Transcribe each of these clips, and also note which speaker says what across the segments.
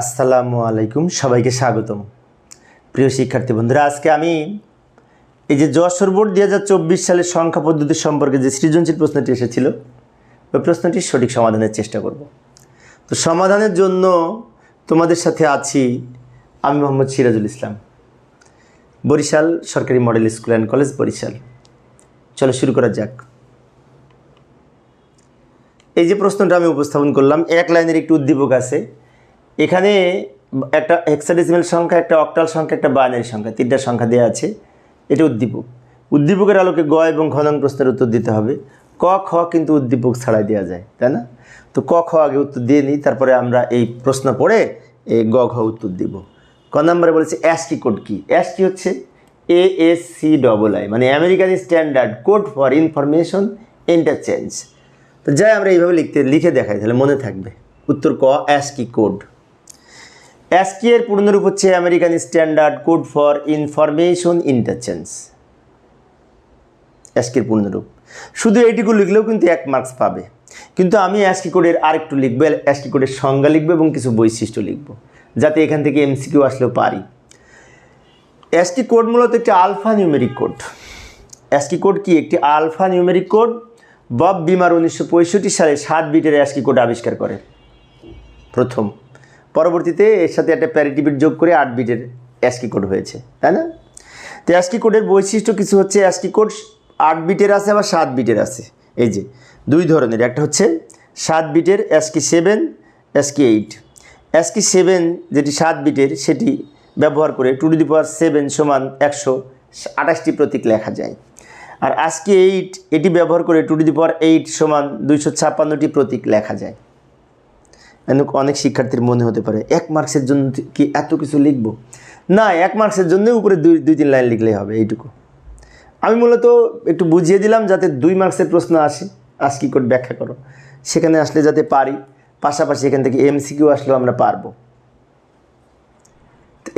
Speaker 1: আসসালামু আলাইকুম, সবাইকে স্বাগতম। প্রিয় শিক্ষার্থী বন্ধুরা, আজকে আমি এই যে যশোর বোর্ড দুই হাজার চব্বিশ সালের সংখ্যা পদ্ধতি সম্পর্কে যে সৃজনশীল প্রশ্নটি এসেছিল, ওই প্রশ্নটির সঠিক সমাধানের চেষ্টা করব। তো সমাধানের জন্য তোমাদের সাথে আছি আমি মোহাম্মদ সিরাজুল ইসলাম, বরিশাল সরকারি model school and college Barishal. চলো শুরু করা যাক। এই যে প্রশ্নটা আমি উপস্থাপন করলাম, এক লাইনের একটি উদ্দীপক আছে এখানে একটা হেক্সাডেসিমাল সংখ্যা, একটা অক্টাল সংখ্যা, একটা বাইনারি সংখ্যা, তিনটা সংখ্যা দেওয়া আছে। এটা উদ্দীপক। উদ্দীপকের আলোকে গ এবং ঘনং প্রশ্নের উত্তর দিতে হবে। ক, খ কিন্তু উদ্দীপক ছাড়াই দেওয়া যায়, তাই না? তো ক, খ আগে উত্তর দিয়ে নিই, তারপরে আমরা এই প্রশ্ন পড়ে এই গ, ঘ উত্তর দিব। ক নম্বরে বলেছে অ্যাসকি কোড কি? অ্যাসকি হচ্ছে A S C double I মানে American standard code for information interchange তো যাই আমরা এইভাবে লিখতে, লিখে দেখাই, তাহলে মনে থাকবে। উত্তর ক অ্যাসকি কোড অ্যাসকি এর পূর্ণরূপ হচ্ছে American standard code for information interchange অ্যাসকির পূর্ণরূপ। শুধু এইটুকু লিখলেও কিন্তু এক মার্কস পাবে। কিন্তু আমি অ্যাসকি কোডের আরেকটু লিখব অ্যাসকি কোডের সংজ্ঞা লিখব এবং কিছু বৈশিষ্ট্য লিখব, যাতে এখান থেকে এমসিকিউ আসলেও পারি। অ্যাসকি কোড মূলত একটি alpha numeric code ASCII code কি? একটি আলফা নিউমেরিক কোড বব বিমার উনিশশো পঁয়ষট্টি সালে সাত বিটের অ্যাসকি কোড আবিষ্কার করে। প্রথম। পরবর্তীতে এর সাথে একটা প্যারিটি বিট যোগ করে আট বিটের অ্যাসকি কোড হয়েছে, তাই না? তো অ্যাসকি কোডের বৈশিষ্ট্য কিছু হচ্ছে অ্যাসকি কোড আট বিটের আছে আবার সাত বিটের আছে। এই যে, দুই ধরনের, একটা হচ্ছে সাত বিটের ASCII seven ASCII eight ASCII seven যেটি সাত বিটের, সেটি ব্যবহার করে two to the power seven সমান একশো আঠাশটি প্রতীক লেখা যায়। আর আজকে এইট এটি ব্যবহার করে two to the power eight সমান দুইশো ছাপ্পান্নটি প্রতীক লেখা যায়। অনেক শিক্ষার্থীর মনে হতে পারে, এক মার্কসের জন্য কি এত কিছু লিখব? না, এক মার্কসের জন্য উপরে দুই দুই তিন লাইন লিখলেই হবে, এইটুকু। আমি মূলত একটু বুঝিয়ে দিলাম যাতে দুই মার্কসের প্রশ্ন আসে, আজ কী কোড ব্যাখ্যা করো। সেখানে আসলে যাতে পারি, পাশাপাশি এখান থেকে এমসিকিউ আসলেও আমরা পারব।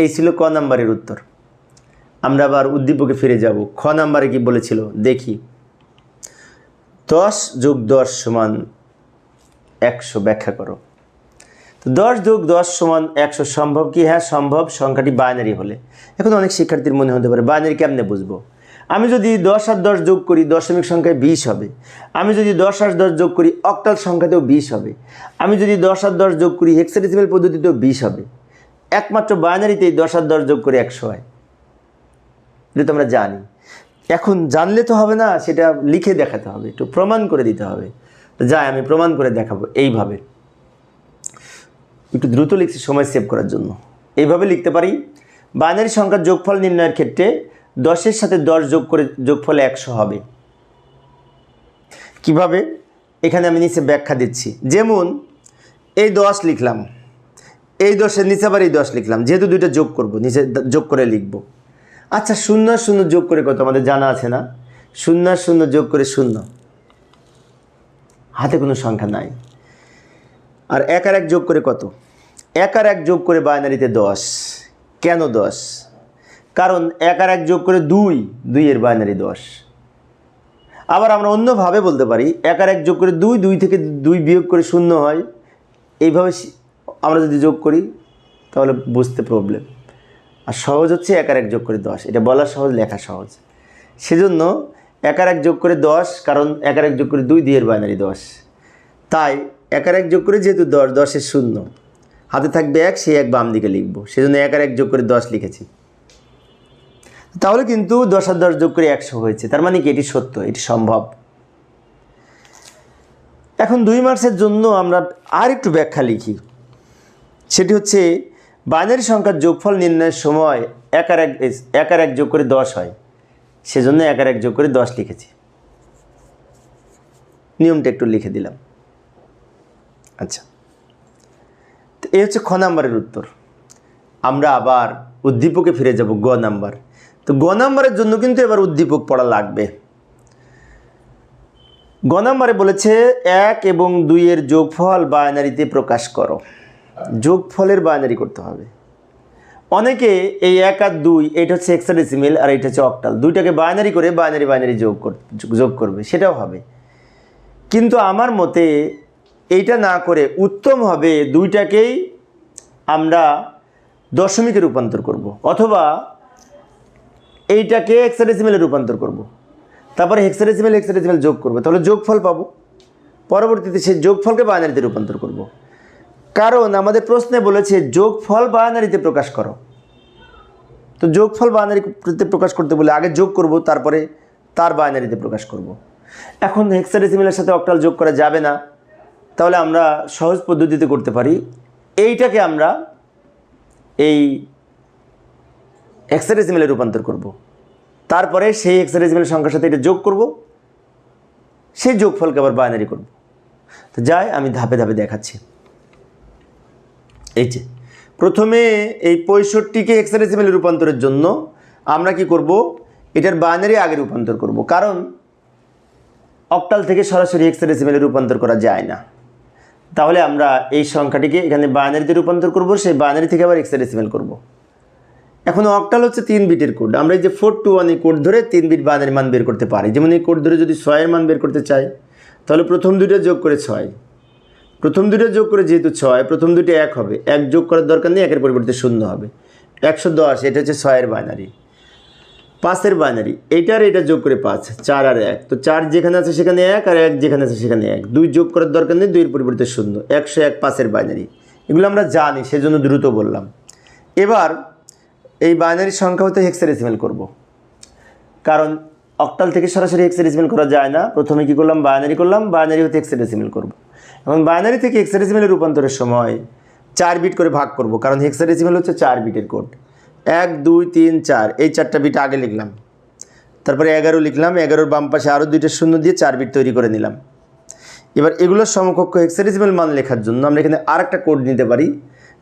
Speaker 1: এই ছিল ক নাম্বারের উত্তর। আমরা আবার উদ্দীপকে ফিরে যাব। খ নাম্বারে কি বলেছিল? দেখি। দশ যোগ দশ সমান একশো ব্যাখ্যা করো। তো দশ যোগ দশ সমান একশো সম্ভব কি? হ্যাঁ সম্ভব। সংখ্যাটি বাইনারি হলে। এখন অনেক শিক্ষার্থীর মনে হতে পারে বাইনারি কেমনে বুঝব? আমি যদি দশ আর দশ যোগ করি, দশমিক সংখ্যায় বিশ হবে। আমি যদি দশ আর দশ যোগ করি, অক্টাল সংখ্যাতেও বিশ হবে। আমি যদি দশ আর দশ যোগ করি হেক্সাডেসিমাল পদ্ধতিতেও বিশ হবে। একমাত্র বাইনারিতেই দশ আর দশ যোগ করে একশো হয়। এটা তো আমরা জানি। এখন জানলে তো হবে না, সেটা লিখে দেখাতে হবে। একটু প্রমাণ করে দিতে হবে। যাই, আমি প্রমাণ করে দেখাবো। এইভাবে। একটু দ্রুত লিখছি সময় সেভ করার জন্য। এইভাবে লিখতে পারি, বাইনারি সংখ্যার যোগফল নির্ণয়ের ক্ষেত্রে দশের সাথে দশ যোগ করে যোগফল একশো হবে। কীভাবে? এখানে আমি নিচে ব্যাখ্যা দিচ্ছি। যেমন, এই দশ লিখলাম, এই দশের নিচে আবার এই দশ লিখলাম, যেহেতু দুইটা যোগ করব, নিচে যোগ করে লিখব। আচ্ছা শূন্য শূন্য যোগ করে কত? আমাদের জানা আছে না? শূন্য শূন্য যোগ করে শূন্য। হাতে কোনো সংখ্যা নাই। আর এক আর এক যোগ করে কত? এক আর এক যোগ করে বাইনারিতে দশ। কেন দশ? কারণ এক আর এক যোগ করে দুই দুইয়ের বাইনারি দশ। আবার আমরা অন্যভাবে বলতে পারি, এক আর এক যোগ করে দুই দুই থেকে দুই বিয়োগ করে শূন্য হয়। এইভাবে আমরা যদি যোগ করি, তাহলে বুঝতে প্রবলেম আর সহজ হচ্ছে এক আর এক যোগ করে দশ। এটা বলা সহজ, লেখা সহজ। সেজন্য এক আর এক যোগ করে দশ, কারণ এক আর এক যোগ করে দুই দুইয়ের বাইনারি দশ। তাই এক আর এক যোগ করে যেহেতু দশ দশের শূন্য। হাতে থাকবে এক, সেই এক বাম দিকে লিখব। সেজন্য এক আর এক যোগ করে দশ লিখেছি। তাহলে কিন্তু দশ আর দশ যোগ করে একশো হয়েছে। তার মানে কি? এটি সত্য, এটি সম্ভব। এখন দুই মার্কসের জন্য আমরা আর একটু ব্যাখ্যা লিখি। সেটি হচ্ছে, বাইনারি সংখ্যার যোগফল নির্ণয়ের সময় এক আর এক এক আর এক যোগ করে দশ হয়। সেজন্য এক আর এক যোগ করে দশ লিখেছি। নিয়মটা একটু লিখে দিলাম। আচ্ছা। এই হচ্ছে খ নাম্বারের উত্তর। আমরা আবার উদ্দীপকে ফিরে যাব গ নাম্বার। তো গ নাম্বারের জন্য কিন্তু এবার উদ্দীপক পড়া লাগবে। গ নাম্বারে বলেছে, এক এবং দুইয়ের যোগফল বায়নারিতে প্রকাশ করো। যোগফলের বাইনারি করতে হবে। অনেকে এই এক আর দুই, এটা হচ্ছে এক্সাডেসিমেল আর এটা হচ্ছে অক্টাল দুইটাকে বায়নারি করে বায়নারি বাইনারি যোগ যোগ করবে, সেটাও হবে। কিন্তু আমার মতে এইটা না করে উত্তম হবে দুইটাকেই আমরা দশমিকে রূপান্তর করব, অথবা এইটাকে হেক্সাডেসিমেলে রূপান্তর করব। তারপরে হেক্সাডেসিমেল হেক্সাডেসিমেল যোগ করব। তাহলে যোগফল পাবো। পরবর্তীতে সেই যোগফলকে বাইনারিতে রূপান্তর করব। কারণ আমাদের প্রশ্নে বলেছে, যোগফল বাইনারিতে প্রকাশ করো। তো যোগফল বাইনারিতে প্রকাশ করতে বলে আগে যোগ করব, তারপরে তার বাইনারিতে প্রকাশ করব। এখন হেক্সাডেসিমেলের সাথে অক্টাল যোগ করা যাবে না। তাহলে আমরা সহজ পদ্ধতিতে করতে পারি। এইটাকে আমরা এই হেক্সাডেসিমেলে রূপান্তর করব। তারপরে সেই হেক্সাডেসিমেলের সংখ্যার সাথে এটা যোগ করব। সেই যোগফলকে আবার বাইনারি করব। তো যাই, আমি ধাপে ধাপে দেখাচ্ছি। এই যে, প্রথমে এই পঁয়ষট্টিকে হেক্সাডেসিমেলে রূপান্তরের জন্য আমরা কি করব? এটার বাইনারি আগে রূপান্তর করব। কারণ অক্টাল থেকে সরাসরি হেক্সাডেসিমেলে রূপান্তর করা যায় না। তাহলে আমরা এই সংখ্যাটিকে এখানে বাইনারিতে রূপান্তর করব, সেই বাইনারি থেকে আবার হেক্সাডেসিমেল করব। এখন অক্টাল হচ্ছে তিন বিটের কোড আমরা এই যে ফোর টু ওয়ান এই কোড ধরে তিন বিট বাইনারি মান বের করতে পারি। যেমন এই কোড ধরে যদি ছয়ের মান বের করতে চাই, তাহলে প্রথম দুইটা যোগ করে ছয়। প্রথম দুটো যোগ করে যেহেতু ছয়, প্রথম দুটো এক হবে। এক যোগ করার দরকার নেই, একের পরিবর্তে শূন্য হবে। একশো দশ, এটা হচ্ছে ছয়ের বাইনারি পাঁচের বাইনারি এইটার এটা যোগ করে পাঁচ, চার আর এক। তো চার যেখানে আছে সেখানে এক আর এক যেখানে আছে সেখানে এক। দুই যোগ করার দরকার নেই, দুইয়ের পরিবর্তে শূন্য। একশো এক পাঁচের বাইনারি এগুলো আমরা জানি, সেজন্য দ্রুত বললাম। এবার এই বাইনারি সংখ্যা হতে হেক্সাডেসিমেল করব। কারণ অক্টাল থেকে সরাসরি হেক্সাডেসিমেল করা যায় না। প্রথমে কি করলাম? বাইনারি করলাম। বাইনারি হতে হেক্সাডেসিমেল করব। এখন বাইনারি থেকে হেক্সাডেসিমেলে রূপান্তরের সময় চার বিট করে ভাগ করব। কারণ হেক্সাডেসিমেল হচ্ছে চার বিটের কোড এক, দুই, তিন, চার। এই চারটা বিট আগে লিখলাম। তারপরে এগারো লিখলাম, এগারোর বাম পাশে আরও দুইটা শূন্য দিয়ে চার বিট তৈরি করে নিলাম। এবার এগুলোর সমকক্ষ হেক্সাডেসিমেল মান লেখার জন্য আমরা এখানে আরেকটা কোড নিতে পারি।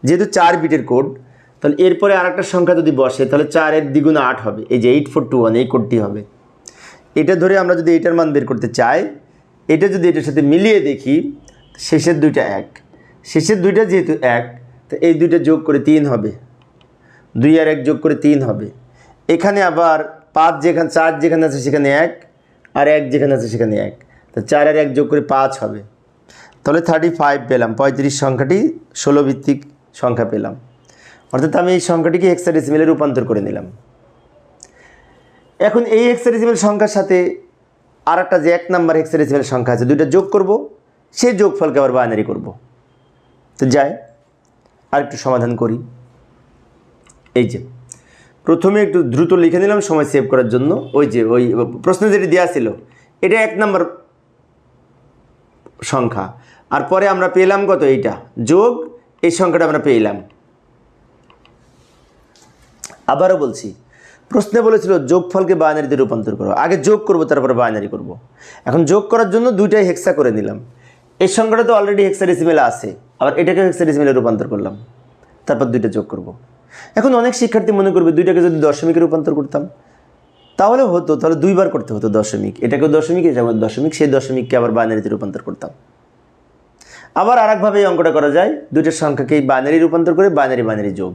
Speaker 1: যেহেতু চার বিটের কোড তাহলে এরপরে আরেকটা সংখ্যা যদি বসে, তাহলে চারের দ্বিগুণ আট হবে। এই যে এইট ফোর টু ওয়ান এই কোডটি হবে। এটা ধরে আমরা যদি এইটার মান বের করতে চাই, এটা যদি এটার সাথে মিলিয়ে দেখি, শেষের দুইটা এক। শেষের দুইটা যেহেতু এক, তো এই দুইটা যোগ করে তিন হবে। দুই আর এক যোগ করে তিন হবে। এখানে আবার পাঁচ যেখানে, চার যেখানে আছে সেখানে এক, আর এক যেখানে আছে সেখানে এক। তো চার আর এক যোগ করে পাঁচ হবে। তাহলে থার্টি ফাইভ পেলাম, পঁয়ত্রিশ সংখ্যাটি ষোলো ভিত্তিক সংখ্যা পেলাম। অর্থাৎ আমি এই সংখ্যাটিকে হেক্সাডেসিমেলে রূপান্তর করে নিলাম। এখন এই হেক্সাডেসিমেল সংখ্যার সাথে আর একটা যে এক নাম্বার হেক্সাডেসিমেল সংখ্যা আছে, দুইটা যোগ করব, সেই যোগফলকে আবার বাইনারি করব। তো যাই আর একটু সমাধান করি। এই যে, প্রথমে একটু দ্রুত লিখে নিলাম, সময় সেভ করার জন্য। ওই যে, ওই প্রশ্ন যেটি দেওয়া ছিল, এটা এক নাম্বার সংখ্যা। আর পরে আমরা পেলাম কত এইটা? যোগ, এই সংখ্যাটা আমরা পেলাম। আবারও বলছি, প্রশ্নে বলেছিল যোগফলকে বাইনারিতে রূপান্তর করো। আগে যোগ করব, তারপরে বাইনারি করব। এখন যোগ করার জন্য দুইটাই হেক্সা করে নিলাম। এই সংখ্যাটা তো অলরেডি হেক্সা হেক্সাডেসিমেলে আছে। আবার এটাকে হেক্সা হেক্সাডেসিমেলে রূপান্তর করলাম। তারপর দুইটা যোগ করব। এখন অনেক শিক্ষার্থী মনে করবে দুইটাকে যদি দশমিকে রূপান্তর করতাম, তাহলে হতো, তাহলে দুইবার করতে হতো দশমিক। এটাকে দশমিক এটা আমার দশমিক, সেই দশমিককে আবার বাইনারিতে রূপান্তর করতাম। আবার আরেকভাবে এই অঙ্কটা করা যায় দুইটার সংখ্যাকে বাইনারি রূপান্তর করে বাইনারি বাইনারি যোগ।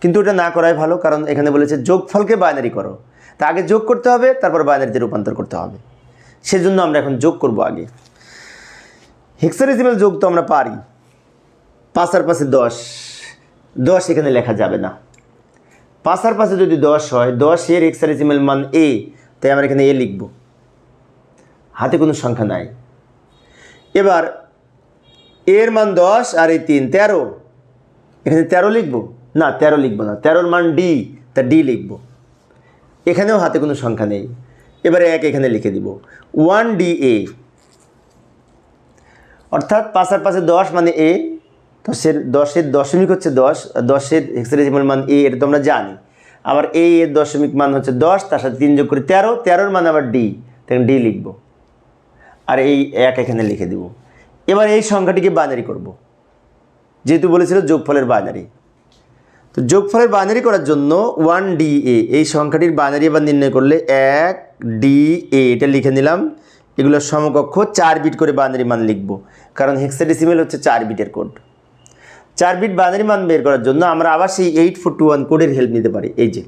Speaker 1: কিন্তু ওটা না করাই ভালো, কারণ এখানে বলেছে যোগফলকে বাইনারি করো। তা আগে যোগ করতে হবে, তারপর বাইনারিতে রূপান্তর করতে হবে। সেজন্য আমরা এখন যোগ করব আগে। হেক্সাডেসিমাল যোগ তো আমরা পারি। পাঁচ আর পাশে দশ। দশ এখানে লেখা যাবে না। পাঁচ আর পাশে যদি দশ হয়, দশের হেক্সাডেসিমাল মান এ তাই আমরা এখানে এ লিখব। হাতে কোনো সংখ্যা নাই। এবার, এর মান দশ আর এই তিন, তেরো। এখানে তেরো লিখব? না, তেরো লিখব না। তেরোর মান ডি তা ডি লিখব। এখানেও হাতে কোনো সংখ্যা নেই। এবারে এক এখানে লিখে দিব। ওয়ান ডি এ অর্থাৎ পাঁচের পাশে দশ মানে এ দশের দশের দশমিক হচ্ছে দশ দশের হেক্সাডেসিমাল মান এ, এটা তো আমরা জানি। আবার এ এর দশমিক মান হচ্ছে দশ, তার সাথে তিন যোগ করে তেরো, তেরোর মান আবার ডি তখন ডি লিখব। আর এই এক এখানে লিখে দিব। এবার এই সংখ্যাটিকে বাইনারি করব। যেহেতু বলেছিল যোগফলের বাইনারি তো যোগফলের বাইনারি করার জন্য ওয়ান ডি এ এই সংখ্যাটির বাইনারি এবার নির্ণয় করলে এক ডি এ এটা লিখে নিলাম। এগুলোর সমকক্ষ চার বিট করে বাইনারি মান লিখব। কারণ হেক্সাডেসিমেল হচ্ছে চার বিটের কোড চার বিট বাইনারি মান বের করার জন্য আমরা আবার সেই এইট ফোর টু ওয়ান কোডের হেল্প নিতে পারি। এই যে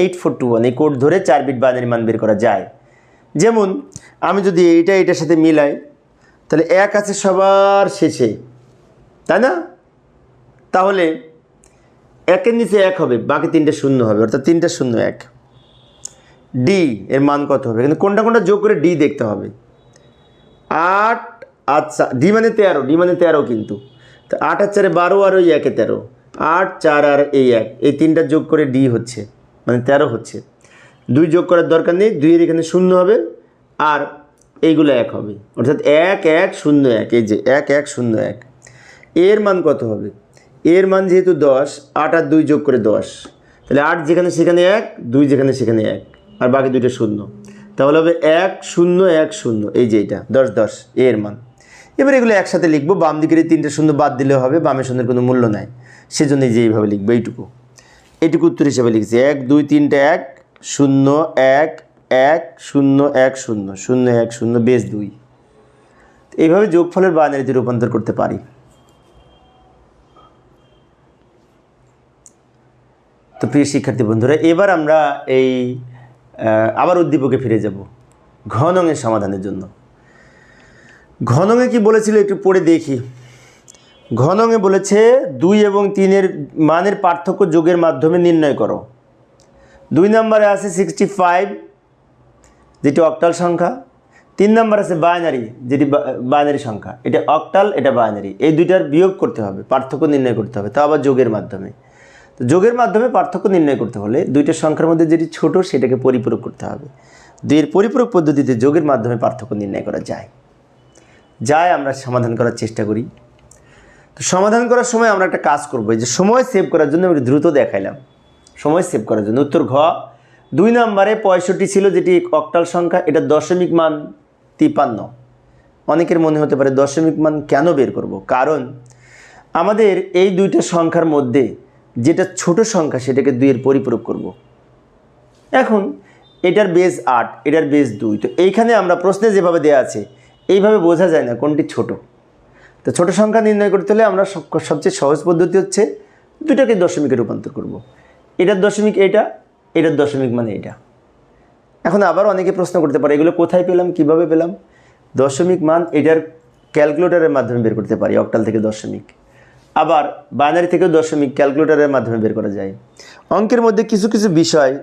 Speaker 1: এইট ফোর টু ওয়ান এই কোড ধরে চার বিট বাইনারি মান বের করা যায়। যেমন, আমি যদি এইটা এটার সাথে মিলাই, তাহলে এক আছে সবার শেষে, তাই না? তাহলে একের নিচে এক হবে, বাকি তিনটে শূন্য হবে, অর্থাৎ তিনটে শূন্য এক। ডি এর মান কত হবে? কিন্তু কোনটা কোনটা যোগ করে ডি দেখতে হবে। আট আচ্ছা ডি মানে তেরো ডি মানে তেরো কিন্তু। তো আট আর চারে বারো আর ওই একে তেরো। আট, চার আর এই এক। এই তিনটা যোগ করে ডি হচ্ছে মানে তেরো হচ্ছে। দুই যোগ করার দরকার নেই, দুইয়ের এখানে শূন্য হবে, আর এইগুলো এক হবে। অর্থাৎ এক এক, শূন্য এক, এই যে এক এক, শূন্য এক। এর মান কত হবে? এর মান যেহেতু দশ, আট আর দুই যোগ করে দশ। তাহলে আট যেখানে সেখানে এক, দুই যেখানে সেখানে এক, আর বাকি দুইটা শূন্য। তাহলে হবে এক, শূন্য এক, শূন্য, এই যে এটা, দশ দশ, এর মান। এবার এগুলো একসাথে লিখব, বাম দিকের এই তিনটে শূন্য বাদ দিলেও হবে বামের শূন্যের কোনো মূল্য নাই। সেজন্য এই যে এইভাবে লিখব, এইটুকু। এইটুকু উত্তর হিসাবে লিখছি, এক, দুই, তিনটে, এক, শূন্য, এক এক, শূন্য এক, শূন্য শূন্য, এক, শূন্য, বেশ দুই। এইভাবে যোগফলের বাইনারিতে রূপান্তর করতে পারি। তো প্রিয় শিক্ষার্থী বন্ধুরা, এবার আমরা এই আবার উদ্দীপকে ফিরে যাব ঘনঙের সমাধানের জন্য। ঘনঙে কি বলেছিল একটু পড়ে দেখি। ঘনঙে বলেছে, দুই এবং তিনের মানের পার্থক্য যোগের মাধ্যমে নির্ণয় করো। দুই নম্বরে আছে সিক্সটি ফাইভ যেটি অক্টাল সংখ্যা। তিন নম্বর আছে বাইনারি যেটি বাইনারি সংখ্যা। এটা অক্টাল এটা বাইনারি এই দুইটার বিয়োগ করতে হবে, পার্থক্য নির্ণয় করতে হবে। তা আবার যোগের মাধ্যমে। তো যোগের মাধ্যমে পার্থক্য নির্ণয় করতে হলে দুইটা সংখ্যার মধ্যে যেটি ছোট, সেটাকে পরিপূরক করতে হবে। দুইয়ের পরিপূরক পদ্ধতিতে যোগের মাধ্যমে পার্থক্য নির্ণয় করা যায়। যায়, আমরা সমাধান করার চেষ্টা করি। তো সমাধান করার সময় আমরা একটা কাজ করব যে সময় সেভ করার জন্য আমি দ্রুত দেখাইলাম। সময় সেভ করার জন্য। উত্তর ঘ, দুই নম্বরে পঁয়ষট্টি ছিল যেটি অক্টাল সংখ্যা, এটা দশমিক মান তিপান্ন। অনেকের মনে হতে পারে দশমিক মান কেন বের করব? কারণ আমাদের এই দুইটা সংখ্যার মধ্যে যেটা ছোট সংখ্যা, সেটাকে দুইয়ের পরিপূরক করব। এখন এটার বেস আট, এটার বেস দুই। তো এইখানে আমরা প্রশ্নে যেভাবে দেওয়া আছে এইভাবে বোঝা যায় না কোনটি ছোট। তো ছোট সংখ্যা নির্ণয় করতে হলে আমরা সব- সবচেয়ে সহজ পদ্ধতি হচ্ছে দুটাকে দশমিকে রূপান্তর করব। এটার দশমিক এটা, এটার দশমিক মানে এটা। এখন আবার অনেকে প্রশ্ন করতে পারে, এগুলো কোথায় পেলাম, কীভাবে পেলাম? দশমিক মান এটার ক্যালকুলেটরের মাধ্যমে বের করতে পারি, অক্টাল থেকে দশমিক। আবার বাইনারি থেকেও দশমিক ক্যালকুলেটরের মাধ্যমে বের করা যায়। অঙ্কের মধ্যে কিছু কিছু বিষয়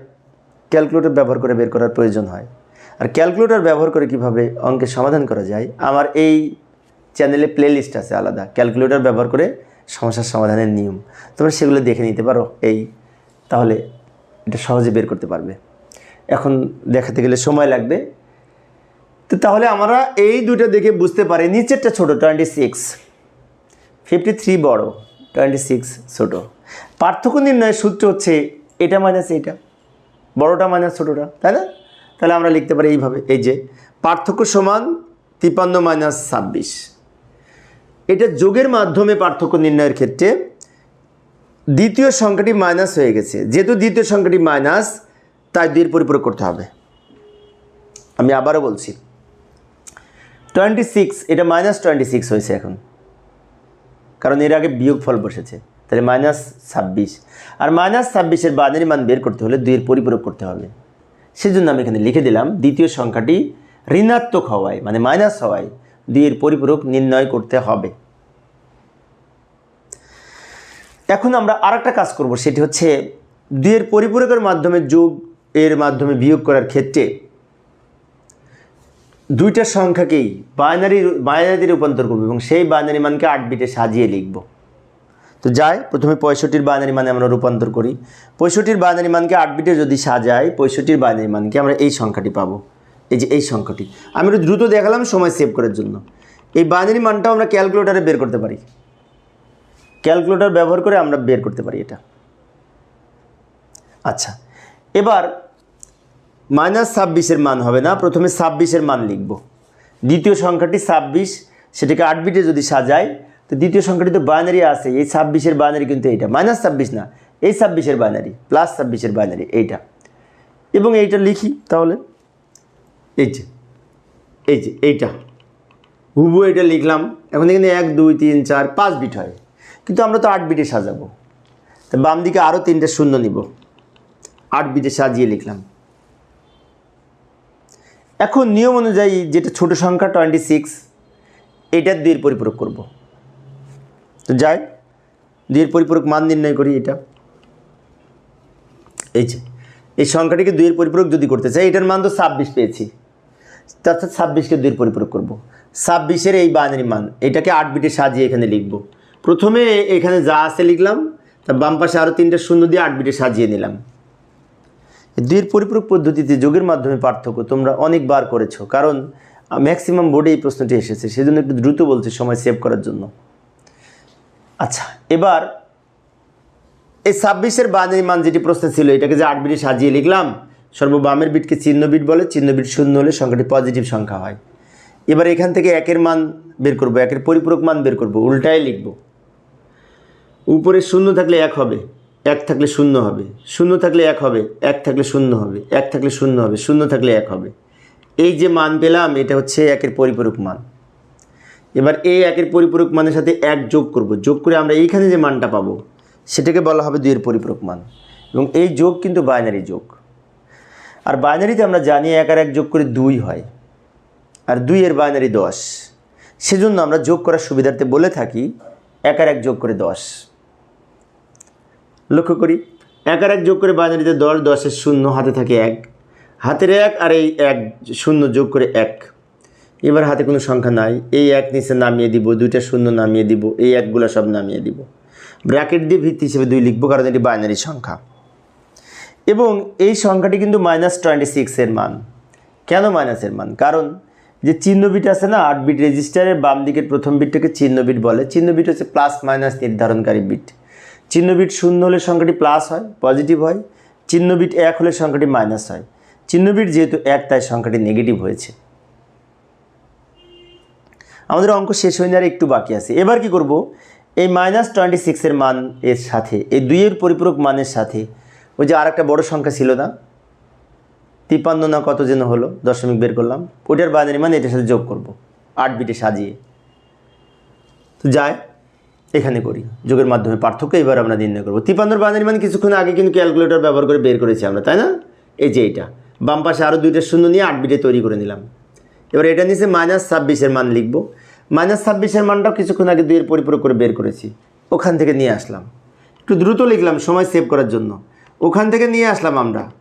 Speaker 1: ক্যালকুলেটর ব্যবহার করে বের করার প্রয়োজন হয়। আর ক্যালকুলেটর ব্যবহার করে কীভাবে অঙ্কের সমাধান করা যায়, আমার এই চ্যানেলে প্লেলিস্ট আছে আলাদা, ক্যালকুলেটর ব্যবহার করে সমস্যার সমাধানের নিয়ম। তোমরা সেগুলো দেখে নিতে পারো, এই তাহলে এটা সহজে বের করতে পারবে। এখন দেখাতে গেলে সময় লাগবে। তো তাহলে আমরা এই দুটো দেখে বুঝতে পারি, নিচেরটা ছোটো টোয়েন্টি সিক্স ফিফটি থ্রি বড়ো টোয়েন্টি সিক্স ছোটো। পার্থক্য নির্ণয়ের সূত্র হচ্ছে এটা মাইনাস এইটা, বড়োটা মাইনাস ছোটোটা, তাই না? তাহলে আমরা লিখতে পারি এইভাবে, এই যে পার্থক্য সমান তিপান্ন মাইনাস ছাব্বিশ। এটা যোগের মাধ্যমে পার্থক্য নির্ণয়ের ক্ষেত্রে দ্বিতীয় সংখ্যাটি মাইনাস হয়ে গেছে। যেহেতু দ্বিতীয় সংখ্যাটি মাইনাস, তাই দুইয়ের পরিপূরক করতে হবে। আমি আবারও বলছি টোয়েন্টি সিক্স এটা মাইনাস টোয়েন্টি সিক্স হয়েছে এখন। কারণ এর আগে বিয়োগ ফল বসেছে, তাহলে মাইনাস ছাব্বিশ। আর মাইনাস ছাব্বিশের বাদের মান বের করতে হলে দুইয়ের পরিপূরক করতে হবে। সেজন্য আমি এখানে লিখে দিলাম, দ্বিতীয় সংখ্যাটি ঋণাত্মক হওয়ায় মানে মাইনাস হওয়ায় দুইয়ের পরিপূরক নির্ণয় করতে হবে। এখন আমরা আর কাজ করব, সেটি হচ্ছে দুইয়ের পরিপূরকের মাধ্যমে যোগ, এর মাধ্যমে বিয়োগ করার ক্ষেত্রে দুইটা সংখ্যাকেই বাইনারি বাইনারিতে রূপান্তর করব এবং সেই বাইনারি মানকে আট বিটে সাজিয়ে লিখব। তো যাই, প্রথমে পঁয়ষট্টির বাইনারি মানে আমরা রূপান্তর করি। পঁয়ষট্টির বাইনারি মানকে আট বিটে যদি সাজাই, পঁয়ষট্টির বাইনারি মানকে আমরা এই সংখ্যাটি পাবো। এই যে এই সংখ্যাটি। আমি একটু দ্রুত দেখালাম, সময় সেভ করার জন্য। এই বাইনারি মানটাও আমরা ক্যালকুলেটারে বের করতে পারি। ক্যালকুলেটার ব্যবহার করে আমরা বের করতে পারি এটা। আচ্ছা এবার মাইনাস ছাব্বিশের মান হবে না, প্রথমে ছাব্বিশের মান লিখব। দ্বিতীয় সংখ্যাটি ছাব্বিশ, সেটাকে আট বিটে যদি সাজাই তো দ্বিতীয় সংখ্যাটি তো বাইনারি আছে, এই ছাব্বিশের বাইনারি কিন্তু এইটা। মাইনাস ছাব্বিশ না, এই ছাব্বিশের বাইনারি প্লাস ছাব্বিশের বাইনারি এইটা। এবং এইটা লিখি তাহলে, এই যে এই যে, এইটা। হুবু এটা লিখলাম, এখন এখানে এক, দুই, তিন, চার, পাঁচ বিট হয়। কিন্তু আমরা তো আট বিটে সাজাবো। তা বাম দিকে আরও তিনটে শূন্য নিব। আট বিটে সাজিয়ে লিখলাম। এখন নিয়ম অনুযায়ী যেটা ছোট সংখ্যা টোয়েন্টি সিক্স এটার দুইয়ের পরিপূরক করব। তো যাই, দুইয়ের পরিপূরক মান নির্ণয় করি এটা। এই যে, এই সংখ্যাটিকে দুইয়ের পরিপূরক যদি করতে চাই, এটার মান তো ছাব্বিশ পেয়েছি। অর্থাৎ ছাব্বিশকে দুইয়ের পরিপূরক করব। ছাব্বিশের এই বাইনারি মান, এটাকে আট বিটে সাজিয়ে এখানে লিখব। প্রথমে এখানে যা আছে লিখলাম, তা বাম পাশে আরও তিনটে শূন্য দিয়ে আট বিটে সাজিয়ে নিলাম। দুইয়ের পরিপূরক পদ্ধতিতে যোগের মাধ্যমে পার্থক্য তোমরা অনেকবার করেছ, কারণ ম্যাক্সিমাম বোর্ডে এই প্রশ্নটি এসেছে, সেজন্য একটু দ্রুত বলছি, সময় সেভ করার জন্য। আচ্ছা এবার এই ছাব্বিশের বানের মান যেটি প্রশ্ন ছিল, এটাকে যে আট বিটে সাজিয়ে লিখলাম, সর্ববামের বিটকে চিহ্ন বিট বলে, চিহ্ন বিট শূন্য হলে সংখ্যাটি পজিটিভ সংখ্যা হয়। এবার এখান থেকে একের মান বের করব, একের পরিপূরক মান বের করব, উল্টায় লিখব। উপরে শূন্য থাকলে এক হবে, এক থাকলে শূন্য হবে, শূন্য থাকলে এক হবে, এক থাকলে শূন্য হবে, এক থাকলে শূন্য হবে, শূন্য থাকলে এক হবে। এই যে মান পেলাম, এটা হচ্ছে একের পরিপূরক মান। এবার এই একের পরিপূরক মানের সাথে এক যোগ করব। যোগ করে আমরা এইখানে যে মানটা পাবো, সেটাকে বলা হবে দুইয়ের পরিপূরক মান। এবং এই যোগ কিন্তু বাইনারি যোগ। আর বাইনারিতে আমরা জানি এক আর এক যোগ করে দুই হয়। আর দুইয়ের বাইনারি দশ। সেজন্য আমরা যোগ করার সুবিধার্থে বলে থাকি এক আর এক যোগ করে দশ। লক্ষ্য করি, এক আর এক যোগ করে বাইনারিতে দশ, দশের শূন্য হাতে থাকে এক। হাতের এক আর এই এক শূন্য যোগ করে এক। এবার হাতে কোনো সংখ্যা নাই। এই এক নিচে নামিয়ে দিব, দুইটা শূন্য নামিয়ে দিব, এই একগুলো সব নামিয়ে দিব। ব্র্যাকেট দিয়ে ভিত্তি হিসেবে দুই লিখব, কারণ এটি বাইনারি সংখ্যা। এবং এই সংখ্যাটি কিন্তু মাইনাস টোয়েন্টি সিক্সের মান। কেন মাইনাসের মান? কারণ যে চিহ্ন বিট আছে না, আট বিট রেজিস্টারের বাম দিকের প্রথম বিটটাকে চিহ্ন বিট বলে। চিহ্ন বিট হচ্ছে প্লাস মাইনাস নির্ধারণকারী বিট। চিহ্ন বিট শূন্য হলে সংখ্যাটি প্লাস হয়, পজিটিভ হয়। চিহ্ন বিট এক হলে সংখ্যাটি মাইনাস হয়। চিহ্ন বিট যেহেতু এক, তাই সংখ্যাটি নেগেটিভ হয়েছে। আমাদের অঙ্ক শেষ হয়ে আর একটু বাকি আছে। এবার কি করব? এই মাইনাস টোয়েন্টি সিক্সের মান এর সাথে, এই দুইয়ের পরিপূরক মানের সাথে, ওই যে আর একটা বড়ো সংখ্যা ছিল না? তিপ্পান্ন না কত যেন হলো? দশমিক বের করলাম। ওইটার বাইনারি মান এটার সাথে যোগ করব। আট বিটে সাজিয়ে। তো যায়, এখানে করি। যোগের মাধ্যমে পার্থক্য এবার আমরা নির্ণয় করব। তিপ্পান্নর বাইনারি মান কিছুক্ষণ আগে কিন্তু ক্যালকুলেটর ব্যবহার করে বের করেছি আমরা, তাই না? এই যে এইটা বাম পাশে আরও দুইটা শূন্য নিয়ে আট বিটে তৈরি করে নিলাম। এবার এটা নিচে মাইনাস ছাব্বিশের মান লিখব। মাইনাস ছাব্বিশের মানটাও কিছুক্ষণ আগে দুইয়ের পরিপূরক করে বের করেছি। ওখান থেকে নিয়ে আসলাম। একটু দ্রুত লিখলাম, সময় সেভ করার জন্য। ওখান থেকে নিয়ে আসলাম আমরা।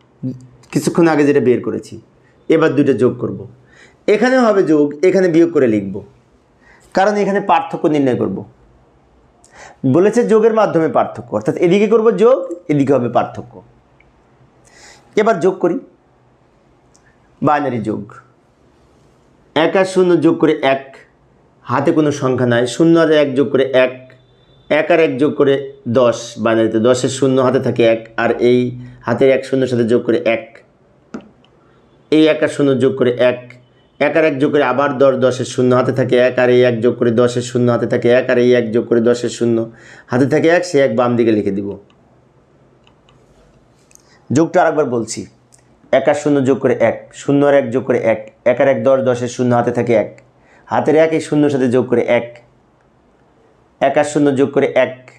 Speaker 1: কিছুক্ষণ আগে যেটা বের করেছি। এবার দুইটা যোগ করব। এখানে হবে যোগ, এখানে বিয়োগ করে লিখব। কারণ এখানে পার্থক্য নির্ণয় করব। বলেছে যোগের মাধ্যমে পার্থক্য। অর্থাৎ এদিকে করব যোগ, এদিকে হবে পার্থক্য। এবার যোগ করি। বাইনারি যোগ। এক আর শূন্য যোগ করে এক। হাতে কোনো সংখ্যা নাই, শূন্য আর এক যোগ করে এক এক আর এক যোগ করে দশ বাইনারিতে দশের শূন্য হাতে থাকে এক আর এই হাতের এক শূন্যর সাথে যোগ করে এক। এই এক আর শূন্য যোগ করে এক এক আর এক যোগ করে আবার দশ, দশের শূন্য হাতে থাকে এক আর এই এক যোগ করে দশের শূন্য হাতে থাকে এক আর এই এক যোগ করে দশের শূন্য হাতে থাকে এক, সে এক বাম দিকে লিখে দিব। যোগটা আরেকবার বলছি। এক আর শূন্য যোগ করে এক, শূন্য আর এক যোগ করে এক এক আর এক দশ, দশের শূন্য হাতে থাকে এক। হাতের এক এই শূন্যর সাথে যোগ করে এক। এক আর শূন্য যোগ করে এক।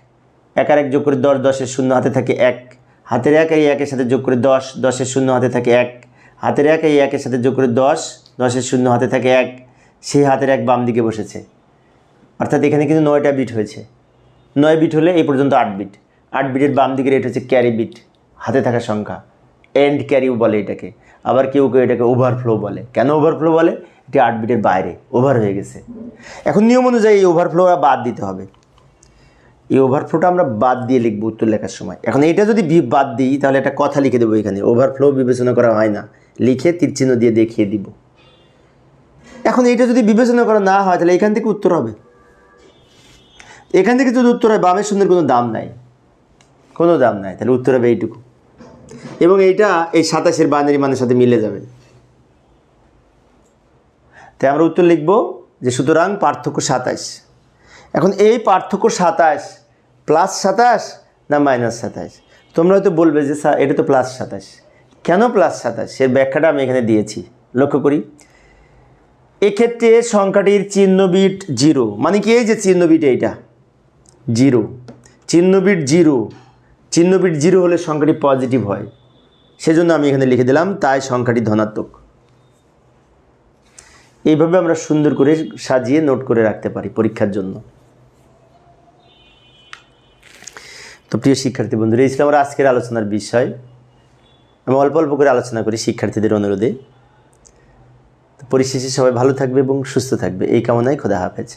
Speaker 1: এক আর এক যোগ করে দশ, দশের শূন্য হাতে থাকে এক। হাতের এক এই একের সাথে যোগ করে দশ, দশের শূন্য হাতে থাকে এক। হাতের এক এই একের সাথে যোগ করে দশ, দশের শূন্য হাতে থাকে এক। সেই হাতের এক বাম দিকে বসেছে। অর্থাৎ এখানে কিন্তু নয়টা বিট হয়েছে। নয় বিট হলে এই পর্যন্ত আট বিট। আট বিটের বাম দিকে রেট হচ্ছে ক্যারি বিট। হাতে থাকা সংখ্যা। এন্ড ক্যারিও বলে এটাকে। আবার কেউ কেউ এটাকে ওভারফ্লো বলে। কেন ওভারফ্লো বলে? এটি আট বিটের বাইরে ওভার হয়ে গেছে। এখন নিয়ম অনুযায়ী এই ওভারফ্লোটা বাদ দিতে হবে। এই ওভারফ্লোটা আমরা বাদ দিয়ে লিখব উত্তর লেখার সময়। এখন এটা যদি বাদ দিই, তাহলে একটা কথা লিখে দেবো এখানে। ওভারফ্লো বিবেচনা করা হয় না। লিখে তীরচিহ্ন দিয়ে দেখিয়ে দিব। এখন এটা যদি বিবেচনা করা না হয়, তাহলে এখান থেকে উত্তর হবে। এখান থেকে যদি উত্তর হয়, বামের শূন্যের কোনো দাম নাই। কোনো দাম নাই, তাহলে উত্তর হবে এইটুকু। এবং এইটা এই সাতাশের বাইনারি মানের সাথে মিলে যাবে। তাই আমরা উত্তর লিখব যে সুতরাং পার্থক্য সাতাশ এখন এই পার্থক্য সাতাশ প্লাস সাতাশ না মাইনাস সাতাশ তোমরা হয়তো বলবে যে স্যার, এটা তো প্লাস সাতাশ কেন প্লাস সাতাশ এর ব্যাখ্যাটা আমি এখানে দিয়েছি। লক্ষ্য করি। এক্ষেত্রে সংখ্যাটির চিহ্নবিট জিরো। মানে কি এই যে চিহ্নবিট এইটা? জিরো। চিহ্ন বিট জিরো। চিহ্নবিট জিরো হলে সংখ্যাটি পজিটিভ হয়। সেজন্য আমি এখানে লিখে দিলাম, তাই সংখ্যাটি ধনাত্মক। এইভাবে আমরা সুন্দর করে সাজিয়ে নোট করে রাখতে পারি পরীক্ষার জন্য। তো প্রিয় শিক্ষার্থী বন্ধুরা, এই ছিল আমার আজকের আলোচনার বিষয়। আমি অল্প অল্প করে আলোচনা করি শিক্ষার্থীদের অনুরোধে। পরিশেষে সবাই ভালো থাকবে এবং সুস্থ থাকবে। এই কামনায় খোদা হাফেজ।